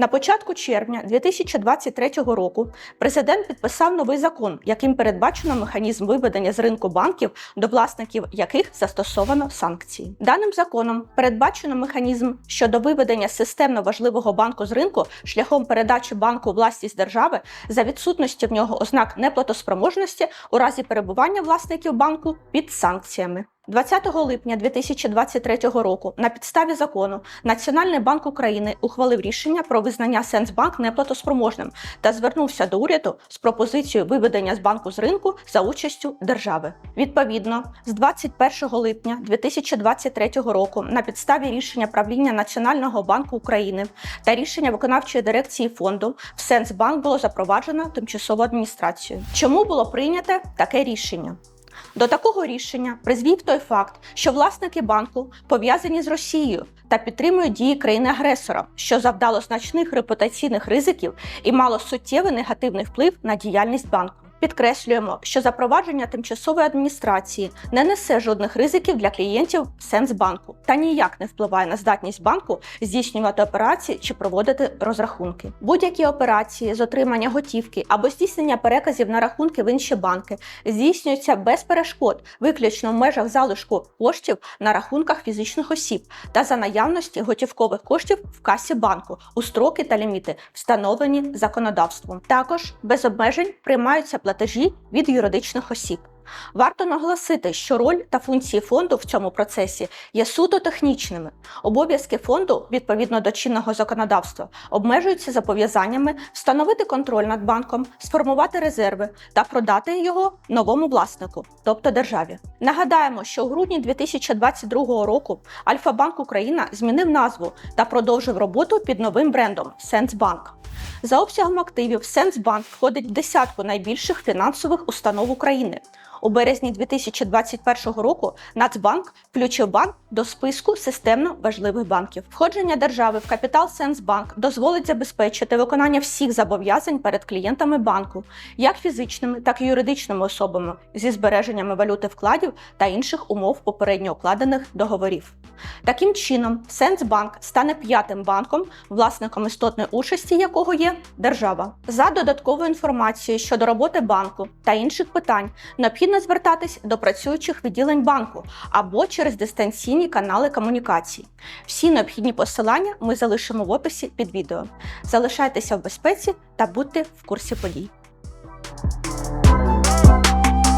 На початку червня 2023 року президент підписав новий закон, яким передбачено механізм виведення з ринку банків, до власників яких застосовано санкції. Даним законом передбачено механізм щодо виведення системно важливого банку з ринку шляхом передачі банку власність держави за відсутності в нього ознак неплатоспроможності у разі перебування власників банку під санкціями. 20 липня 2023 року на підставі закону Національний банк України ухвалив рішення про визнання Сенсбанк неплатоспроможним та звернувся до уряду з пропозицією виведення з банку з ринку за участю держави. Відповідно, з 21 липня 2023 року на підставі рішення правління Національного банку України та рішення виконавчої дирекції фонду в Сенсбанк було запроваджено тимчасову адміністрацію. Чому було прийнято таке рішення? До такого рішення призвів той факт, що власники банку пов'язані з Росією та підтримують дії країни-агресора, що завдало значних репутаційних ризиків і мало суттєвий негативний вплив на діяльність банку. Підкреслюємо, що запровадження тимчасової адміністрації не несе жодних ризиків для клієнтів Сенсбанку та ніяк не впливає на здатність банку здійснювати операції чи проводити розрахунки. Будь-які операції з отримання готівки або здійснення переказів на рахунки в інші банки здійснюються без перешкод, виключно в межах залишку коштів на рахунках фізичних осіб та за наявності готівкових коштів в касі банку у строки та ліміти, встановлені законодавством. Також без обмежень приймаються платежі від юридичних осіб. Варто наголосити, що роль та функції фонду в цьому процесі є суто технічними. Обов'язки фонду, відповідно до чинного законодавства, обмежуються зобов'язаннями встановити контроль над банком, сформувати резерви та продати його новому власнику, тобто державі. Нагадаємо, що у грудні 2022 року Альфа-Банк Україна змінив назву та продовжив роботу під новим брендом Сенсбанк. За обсягом активів Сенсбанк входить в десятку найбільших фінансових установ України. У березні 2021 року Нацбанк включив банк до списку системно важливих банків. Входження держави в капітал Сенсбанк дозволить забезпечити виконання всіх зобов'язань перед клієнтами банку, як фізичними, так і юридичними особами зі збереженнями валюти вкладів та інших умов попередньо укладених договорів. Таким чином, Сенсбанк стане п'ятим банком, власником істотної участі якого є держава. За додатковою інформацією щодо роботи банку та інших питань необхідно звертатись до працюючих відділень банку або через дистанційні канали комунікацій. Всі необхідні посилання ми залишимо в описі під відео. Залишайтеся в безпеці та будьте в курсі подій.